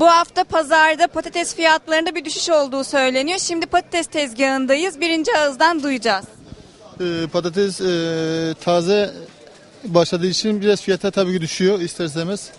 Bu hafta pazarda patates fiyatlarında bir düşüş olduğu söyleniyor. Şimdi patates tezgahındayız. Birinci ağızdan duyacağız. Ee, patates e, taze başladığı için biraz fiyata tabii ki düşüyor ister istemez.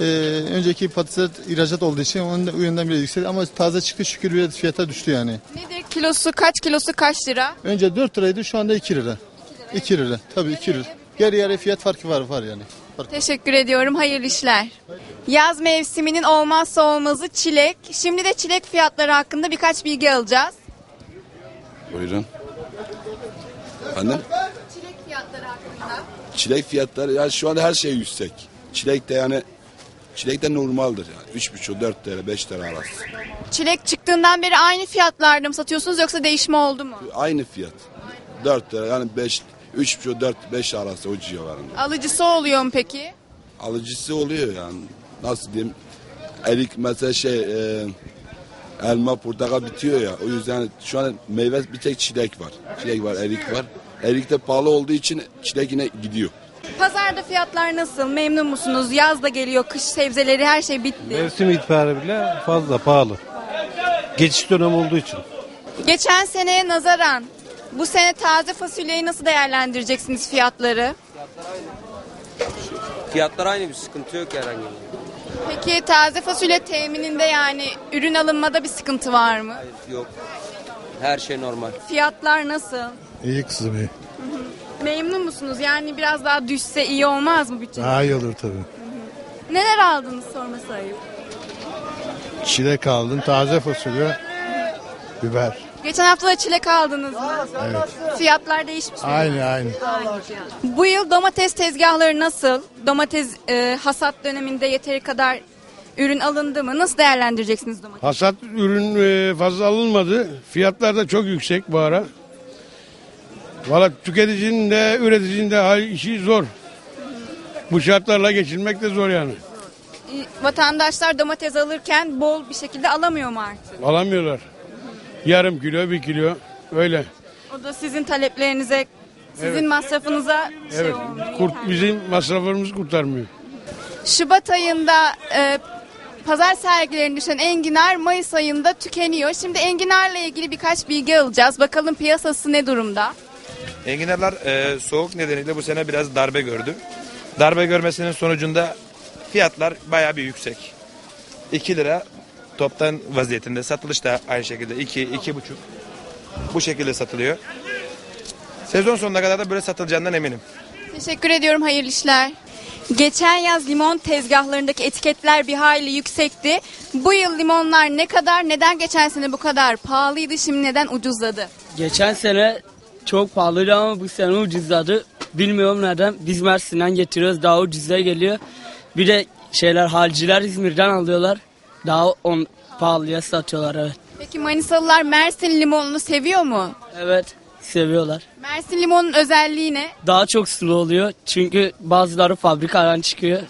Ee, önceki patates ihracat olduğu için onun yönden biraz yüksek ama taze çıktı şükür biraz fiyata düştü yani. Nedir kilosu? Kaç kilosu kaç lira? Önce 4 liraydı şu anda 2 lira. 2 lira tabii 2 lira. Yarı yarı fiyat farkı var var yani. Teşekkür ediyorum. Hayırlı işler. Yaz mevsiminin olmazsa olmazı çilek. Şimdi de çilek fiyatları hakkında birkaç bilgi alacağız. Buyurun. Efendim? Çilek fiyatları hakkında. Çilek fiyatları ya şu anda her şey yüksek. Çilek de yani çilek de normaldir yani. 3,5 4 TL 5 TL arası. Çilek çıktığından beri aynı fiyatlarda mı satıyorsunuz yoksa değişme oldu mu? Aynı fiyat. 4 TL yani 5 3,5 4 5 arası o civarında. Alıcısı oluyor mu peki? Alıcısı oluyor yani. Nasıl diyeyim? Erik mesela şey e, elma portakal bitiyor ya. O yüzden şu an meyve bir tek çilek var. Çilek var, erik var. Erik de pahalı olduğu için çilek yine gidiyor. Pazarda fiyatlar nasıl? Memnun musunuz? Yaz da geliyor, kış sebzeleri her şey bitti. Mevsim itibariyle fazla pahalı. Geçiş dönemi olduğu için. Geçen seneye nazaran bu sene taze fasulyeyi nasıl değerlendireceksiniz fiyatları? Fiyatlar aynı bir sıkıntı yok herhangi bir. Peki taze fasulye temininde yani ürün alınmada bir sıkıntı var mı? Hayır, yok. Her şey normal. Fiyatlar nasıl? İyi kızım iyi. Memnun musunuz? Yani biraz daha düşse iyi olmaz mı bütçe? Daha iyi olur tabii. Neler aldınız sorması ayıp. Çilek aldın, taze fasulye, biber. Geçen hafta da çilek aldınız mı? Evet. Fiyatlar değişmiş mi? Aynı aynı. Bu yıl domates tezgahları nasıl? Domates e, hasat döneminde yeteri kadar ürün alındı mı? Nasıl değerlendireceksiniz domates? Hasat ürün e, fazla alınmadı. Fiyatlar da çok yüksek bu ara. Valla tüketicinin de üreticinin de hal işi zor. Bu şartlarla geçinmek de zor yani. E, Vatandaşlar domates alırken bol bir şekilde alamıyor mu artık? Alamıyorlar. Yarım kilo, bir kilo öyle. O da sizin taleplerinize, sizin masrafınıza şey Evet. olmuyor. Kurt, bizim masraflarımız kurtarmıyor. Şubat ayında e, pazar sergilerine düşen enginar Mayıs ayında tükeniyor. Şimdi enginarla ilgili birkaç bilgi alacağız. Bakalım piyasası ne durumda? Enginarlar e, soğuk nedeniyle bu sene biraz darbe gördü. Darbe görmesinin sonucunda fiyatlar bayağı bir yüksek. 2 lira toptan vaziyetinde satılış da aynı şekilde 2 iki, buçuk bu şekilde satılıyor. Sezon sonuna kadar da böyle satılacağından eminim. Teşekkür ediyorum. Hayırlı işler. Geçen yaz limon tezgahlarındaki etiketler bir hayli yüksekti. Bu yıl limonlar ne kadar, neden geçen sene bu kadar pahalıydı, şimdi neden ucuzladı? Geçen sene çok pahalıydı ama bu sene ucuzladı. Bilmiyorum neden. Biz Mersin'den getiriyoruz daha ucuza geliyor. Bir de şeyler halciler İzmir'den alıyorlar. Daha on pahalıya satıyorlar evet. Peki Manisalılar Mersin limonunu seviyor mu? Evet seviyorlar. Mersin limonun özelliği ne? Daha çok sulu oluyor çünkü bazıları fabrikadan çıkıyor.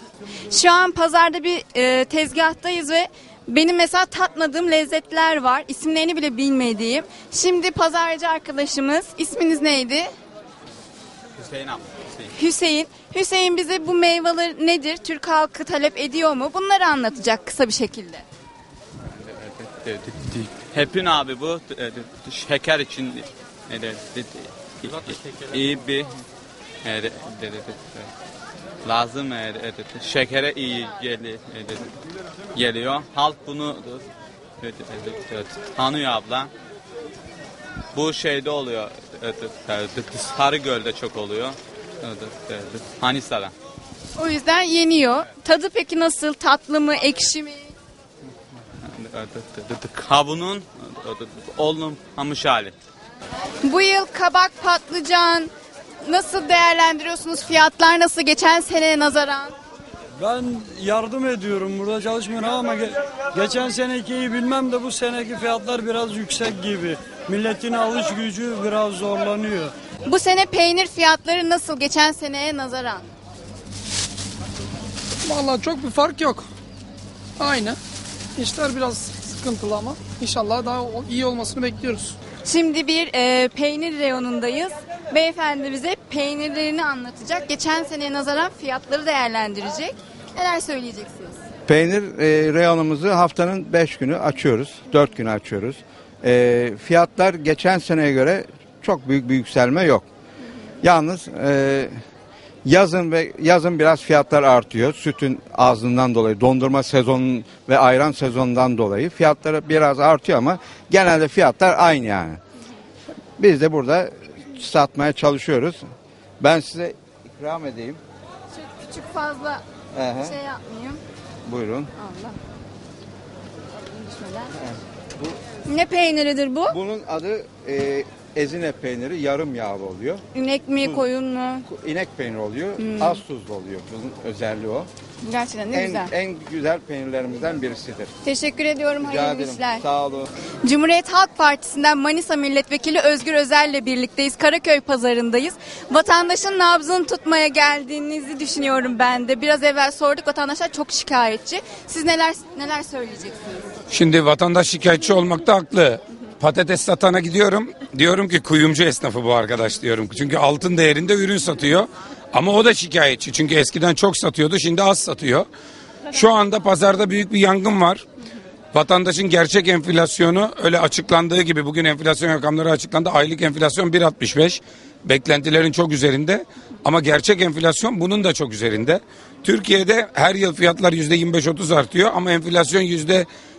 Şu an pazarda bir e, tezgahtayız ve benim mesela tatmadığım lezzetler var. İsimlerini bile bilmediğim. Şimdi pazarcı arkadaşımız, isminiz neydi? Hüseyin abi. Hüseyin. Hüseyin bize bu meyveler nedir? Türk halkı talep ediyor mu? Bunları anlatacak kısa bir şekilde. Hepin abi bu e, şeker için e, iyi bir e, lazım e, şekere iyi e, geliyor. Halk bunu e, tanıyor abla. Bu şeyde oluyor. e, de- de- Sarıgöl'de çok oluyor. Manisa'da. O yüzden yeniyor. Tadı peki nasıl? Tatlı mı? Ekşi mi? Kabunun olmamış hali. Bu yıl kabak, patlıcan nasıl değerlendiriyorsunuz? Fiyatlar nasıl? Geçen seneye nazaran. Ben yardım ediyorum burada çalışmıyorum ama ge- geçen senekiyi bilmem de bu seneki fiyatlar biraz yüksek gibi. Milletin alış gücü biraz zorlanıyor. Bu sene peynir fiyatları nasıl? Geçen seneye nazaran. Vallahi çok bir fark yok. Aynı. İşler biraz sıkıntılı ama inşallah daha iyi olmasını bekliyoruz. Şimdi bir e, peynir reyonundayız. Beyefendi bize peynirlerini anlatacak. Geçen seneye nazaran fiyatları değerlendirecek. Neler söyleyeceksiniz? Peynir e, reyonumuzu haftanın 5 günü açıyoruz. 4 günü açıyoruz. E, fiyatlar geçen seneye göre çok büyük bir yükselme yok. Yalnız e, yazın ve yazın biraz fiyatlar artıyor. Sütün ağzından dolayı, dondurma sezonu ve ayran sezonundan dolayı fiyatları biraz artıyor ama genelde fiyatlar aynı yani. Biz de burada satmaya çalışıyoruz. Ben size ikram edeyim. Çok küçük fazla Ehe, şey yapmayayım. buyurun. Allah. Ne peyniridir bu? Bunun adı e, ezine peyniri yarım yağlı oluyor. İnek mi, koyun mu? İnek peyniri oluyor. Az tuzlu oluyor. Bunun özelliği o. Gerçekten ne En, güzel. en güzel peynirlerimizden birisidir. Teşekkür ediyorum. Rica Hayırlı ederim. işler. Sağ olun. Cumhuriyet Halk Partisi'nden Manisa Milletvekili Özgür Özel'le birlikteyiz. Karaköy pazarındayız. Vatandaşın nabzını tutmaya geldiğinizi düşünüyorum ben de. Biraz evvel sorduk vatandaşlar çok şikayetçi. Siz neler neler söyleyeceksiniz? Şimdi vatandaş şikayetçi olmakta haklı. Patates satana gidiyorum. Diyorum ki kuyumcu esnafı bu arkadaş diyorum. Çünkü altın değerinde ürün satıyor. Ama o da şikayetçi. Çünkü eskiden çok satıyordu şimdi az satıyor. Şu anda pazarda büyük bir yangın var. Vatandaşın gerçek enflasyonu öyle açıklandığı gibi bugün enflasyon rakamları açıklandı. Aylık enflasyon 1.65. Beklentilerin çok üzerinde. Ama gerçek enflasyon bunun da çok üzerinde. Türkiye'de her yıl fiyatlar %25-30 artıyor ama enflasyon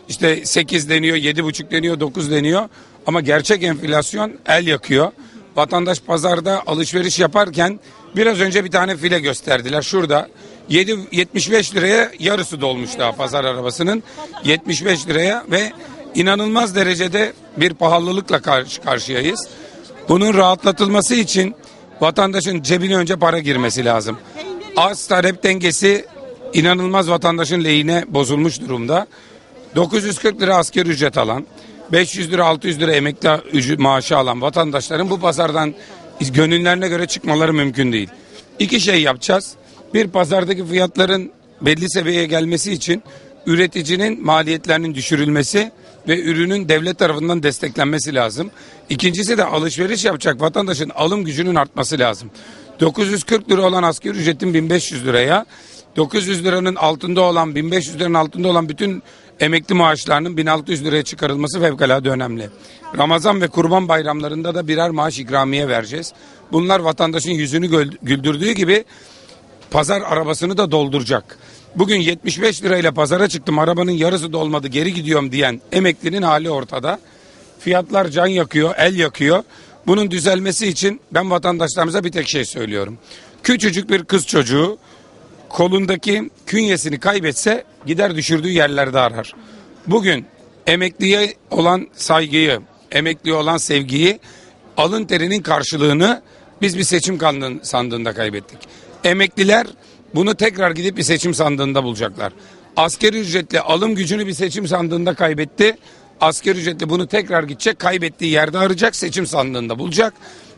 işte 8 deniyor, 7,5 deniyor, 9 deniyor. Ama gerçek enflasyon el yakıyor. Vatandaş pazarda alışveriş yaparken biraz önce bir tane file gösterdiler. Şurada 7 75 liraya yarısı dolmuş daha pazar arabasının 75 liraya ve inanılmaz derecede bir pahalılıkla karşı karşıyayız. Bunun rahatlatılması için vatandaşın cebine önce para girmesi lazım. Arz talep dengesi inanılmaz vatandaşın lehine bozulmuş durumda. 940 lira asgari ücret alan, 500 lira 600 lira emekli maaşı alan vatandaşların bu pazardan gönüllerine göre çıkmaları mümkün değil. İki şey yapacağız. Bir pazardaki fiyatların belli seviyeye gelmesi için üreticinin maliyetlerinin düşürülmesi ve ürünün devlet tarafından desteklenmesi lazım. İkincisi de alışveriş yapacak vatandaşın alım gücünün artması lazım. 940 lira olan asgari ücretin 1500 liraya, 900 liranın altında olan 1500 liranın altında olan bütün emekli maaşlarının 1600 liraya çıkarılması fevkalade önemli. Ramazan ve kurban bayramlarında da birer maaş ikramiye vereceğiz. Bunlar vatandaşın yüzünü güldürdüğü gibi pazar arabasını da dolduracak. Bugün 75 lirayla pazara çıktım arabanın yarısı dolmadı geri gidiyorum diyen emeklinin hali ortada. Fiyatlar can yakıyor, el yakıyor. Bunun düzelmesi için ben vatandaşlarımıza bir tek şey söylüyorum. Küçücük bir kız çocuğu kolundaki künyesini kaybetse gider düşürdüğü yerlerde arar. Bugün emekliye olan saygıyı, emekliye olan sevgiyi, alın terinin karşılığını biz bir seçim sandığında kaybettik. Emekliler bunu tekrar gidip bir seçim sandığında bulacaklar. Asgari ücretli alım gücünü bir seçim sandığında kaybetti. Asgari ücretli bunu tekrar gidecek, kaybettiği yerde arayacak, seçim sandığında bulacak.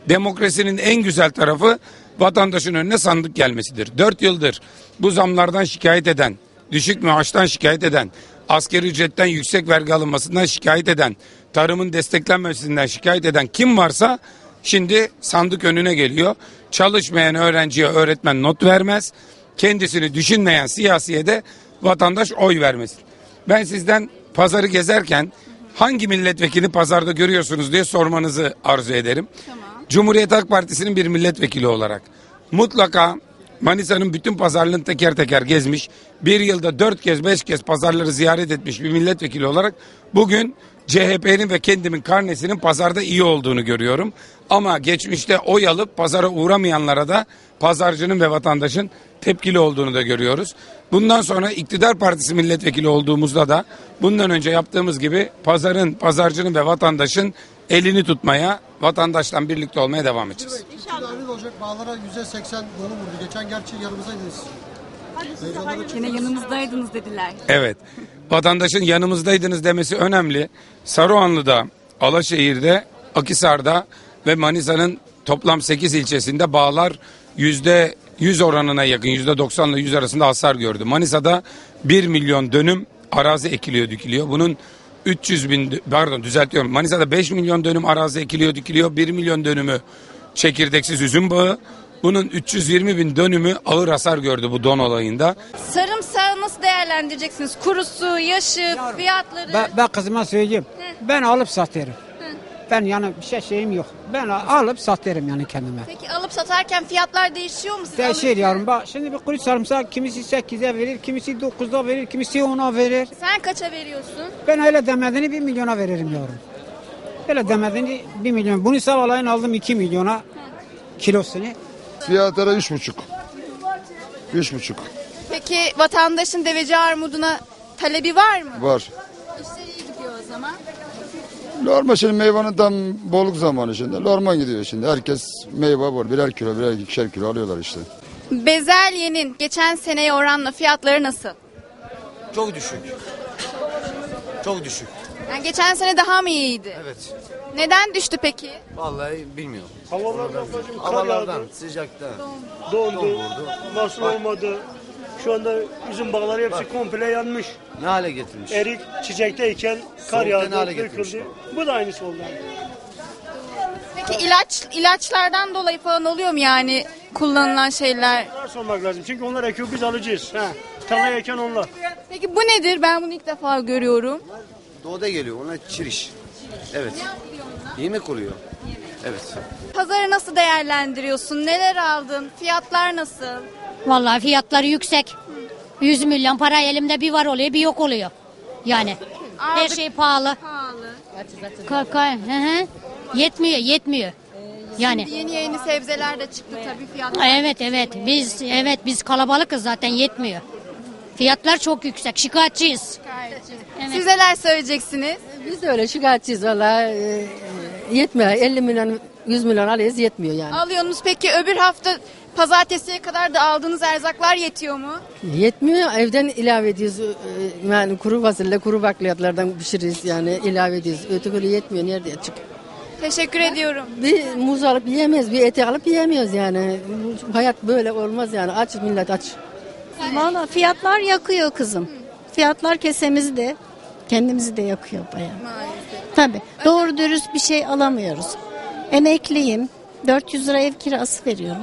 Demokrasinin en güzel tarafı vatandaşın önüne sandık gelmesidir. Dört yıldır bu zamlardan şikayet eden, düşük maaştan şikayet eden, asgari ücretten yüksek vergi alınmasından şikayet eden, tarımın desteklenmesinden şikayet eden kim varsa şimdi sandık önüne geliyor. Çalışmayan öğrenciye öğretmen not vermez. Kendisini düşünmeyen siyasiye de vatandaş oy vermesin. Ben sizden pazarı gezerken hangi milletvekili pazarda görüyorsunuz diye sormanızı arzu ederim. Cumhuriyet Halk Partisi'nin bir milletvekili olarak mutlaka Manisa'nın bütün pazarlarını teker teker gezmiş, bir yılda dört kez beş kez pazarları ziyaret etmiş bir milletvekili olarak bugün CHP'nin ve kendimin karnesinin pazarda iyi olduğunu görüyorum. Ama geçmişte oy alıp pazara uğramayanlara da pazarcının ve vatandaşın tepkili olduğunu da görüyoruz. Bundan sonra iktidar partisi milletvekili olduğumuzda da bundan önce yaptığımız gibi pazarın, pazarcının ve vatandaşın elini tutmaya, vatandaşla birlikte olmaya devam edeceğiz. Dahil olacak bağlara %80 dolu vurdu. Geçen gerçi yanımızdaydınız. Yine yanımızdaydınız dediler. Evet. Vatandaşın yanımızdaydınız demesi önemli. Saruhanlı'da, Alaşehir'de, Akisar'da ve Manisa'nın toplam 8 ilçesinde bağlar yüzde 100 oranına yakın yüzde 90 ile 100 arasında hasar gördü. Manisa'da 1 milyon dönüm arazi ekiliyor dikiliyor. Bunun 300 bin pardon düzeltiyorum. Manisa'da 5 milyon dönüm arazi ekiliyor dikiliyor. 1 milyon dönümü çekirdeksiz üzüm bağı. Bunun 320 bin dönümü ağır hasar gördü bu don olayında. Sarımsağını nasıl değerlendireceksiniz? Kurusu, yaşı, fiyatları. Ben, ben kızıma söyleyeyim. Ben alıp satarım. Ben yani bir şey şeyim yok. Ben alıp satarım yani kendime. Peki alıp satarken fiyatlar değişiyor mu? Siz Değişir alırken? yavrum. Bak şimdi bir kuru sarımsak kimisi 8'e verir, kimisi 9'a verir, kimisi 10'a verir. Sen kaça veriyorsun? Ben öyle demediğini 1 milyona veririm yavrum. Öyle demediğini 1 milyon. Bunu sabahleyin aldım 2 milyona kilosunu. Fiyatları üç buçuk. Üç buçuk Peki vatandaşın deveci armuduna talebi var mı? var. İşleri iyi gidiyor o zaman. Normal şimdi meyvanın tam bolluk zamanı şimdi. Normal gidiyor şimdi. Herkes meyve var. Birer kilo, birer ikişer kilo alıyorlar işte. Bezelyenin geçen seneye oranla fiyatları nasıl? Çok düşük. Çok düşük. Yani geçen sene daha mı iyiydi? Evet. Neden düştü peki? Vallahi bilmiyorum. Havalardan Havalardan, sıcakta. Dondu. Nasıl olmadı? Şu anda üzüm bağları hepsi komple yanmış. Ne hale getirmiş? Erik çiçekteyken kar Soğukta ne yağdı, getirmiş döküldü. Bu da aynısı oldu. Peki ilaç ilaçlardan dolayı falan oluyor mu yani kullanılan şeyler? Onlar sormak lazım. Çünkü onlar ekiyor biz alacağız. Ha. Eken onlar. Peki bu nedir? Ben bunu ilk defa görüyorum. Doğuda geliyor. Onlar çiriş. Evet. Yemek oluyor. Evet. Pazarı nasıl değerlendiriyorsun? Neler aldın? Fiyatlar nasıl? Vallahi fiyatları yüksek. 100 milyon para elimde bir var oluyor bir yok oluyor. Yani her Aldık. şey pahalı. Pahalı. Kaka, hı hı. Yetmiyor, yetmiyor. Yani Şimdi yeni yeni sebzeler de çıktı tabii fiyatlar. evet evet biz evet biz kalabalıkız zaten yetmiyor. Fiyatlar çok yüksek. Şikayetçiyiz. Siz neler söyleyeceksiniz? Biz de öyle şikayetçiyiz valla. e, yetmiyor. 50 milyon, 100 milyon alıyoruz yetmiyor yani. Alıyorsunuz peki öbür hafta pazartesiye kadar da aldığınız erzaklar yetiyor mu? Yetmiyor. Evden ilave ediyoruz. e, Yani kuru fasulye, kuru bakliyatlardan pişiririz yani ilave ediyoruz. Öteki yetmiyor. Nerede çık? Teşekkür ediyorum. Bir muz alıp yiyemeyiz. Bir eti alıp yiyemiyoruz yani. Bu Hayat böyle olmaz yani. Aç millet aç. Valla fiyatlar yakıyor kızım. Fiyatlar kesemizi de kendimizi de yakıyor bayağı. Tabii. Doğru dürüst bir şey alamıyoruz. Emekliyim. 400 lira ev kirası veriyorum.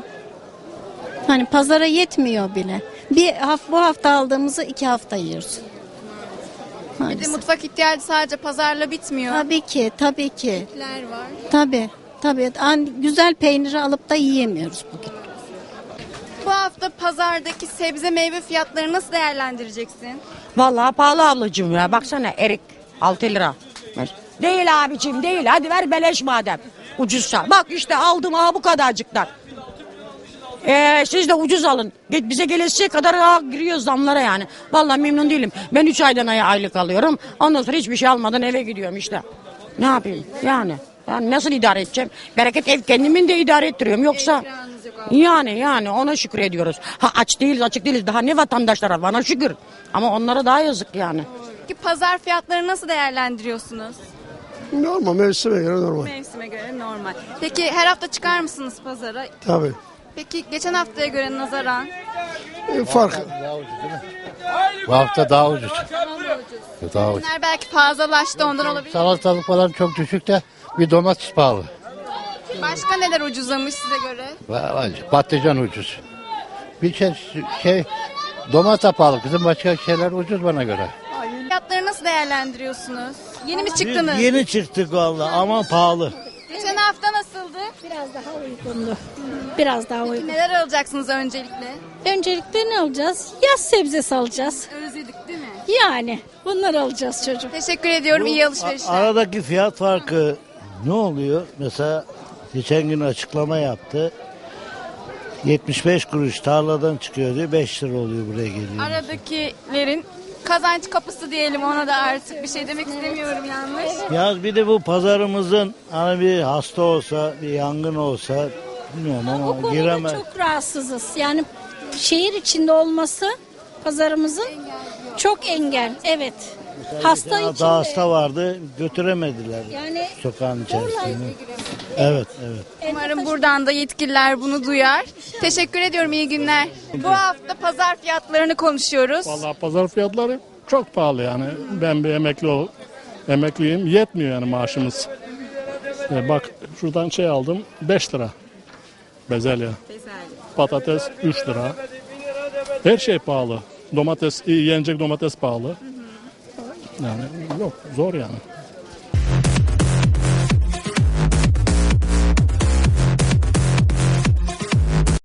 Hani pazara yetmiyor bile. Bir hafta bu hafta aldığımızı iki hafta yiyoruz. Bir de Maalesef. mutfak ihtiyacı sadece pazarla bitmiyor. Tabii ki, tabii ki. Etler var. Tabii, tabii. An- Güzel peyniri alıp da yiyemiyoruz bugün. Bu hafta pazardaki sebze meyve fiyatları nasıl değerlendireceksin? Vallahi pahalı ablacığım ya. Baksana erik 6 lira. Değil abicim değil. Hadi ver beleş madem. Ucuzsa. Bak işte aldım ha bu kadarcıktan. Ee, siz de ucuz alın. Bize gelesiye kadar ha, giriyor zamlara yani. Vallahi memnun değilim. Ben 3 aydan aya aylık alıyorum. Ondan sonra hiçbir şey almadan eve gidiyorum işte. Ne yapayım yani? Yani nasıl idare edeceğim? Bereket ev kendimin de idare ettiriyorum. Yoksa yani yani ona şükür ediyoruz. Ha aç değiliz açık değiliz. Daha ne vatandaşlara bana şükür. Ama onlara daha yazık yani. Peki pazar fiyatları nasıl değerlendiriyorsunuz? Normal mevsime göre normal. Mevsime göre normal. Peki her hafta çıkar mısınız pazara? Tabii. Peki geçen haftaya göre nazaran E, fark. Bu hafta daha ucuz. Daha ucuz. Bunlar belki fazlalaştı ondan olabilir. Salatalık falan çok düşük de bir domates pahalı. Başka neler ucuzlamış size göre? Vallahi Patlıcan ucuz. Bir şey, şey domates pahalı kızım başka şeyler ucuz bana göre. Fiyatları nasıl değerlendiriyorsunuz? Yeni mi çıktınız? Yeni çıktık valla ama pahalı. Geçen hafta nasıldı? Biraz daha uygundu. Biraz daha Peki uygun. neler alacaksınız öncelikle? Öncelikle ne alacağız? Yaz sebzesi alacağız. Özledik değil mi? Yani bunları alacağız çocuk. Teşekkür ediyorum. İyi alışverişler. Aradaki fiyat farkı ne oluyor? Mesela geçen gün açıklama yaptı. 75 kuruş tarladan çıkıyor diyor 5 lira oluyor buraya geliyor. Aradakilerin kazanç kapısı diyelim ona da artık bir şey demek istemiyorum yanlış. Ya bir de bu pazarımızın hani bir hasta olsa bir yangın olsa bilmiyorum Bu ama konuda giremez. çok rahatsızız. Yani şehir içinde olması pazarımızın çok engel. Evet. Hasta Daha içinde. hasta vardı götüremediler Yani sokağın içerisine. Evet evet. Umarım buradan da yetkililer bunu duyar. Teşekkür ediyorum. iyi günler. Bu hafta pazar fiyatlarını konuşuyoruz. Vallahi pazar fiyatları çok pahalı yani. Ben bir emekli ol, emekliyim. Yetmiyor yani maaşımız. E, bak şuradan şey aldım 5 lira. Bezelye. Patates 3 lira. Her şey pahalı. Domates, yenecek domates pahalı. Yani yok zor yani.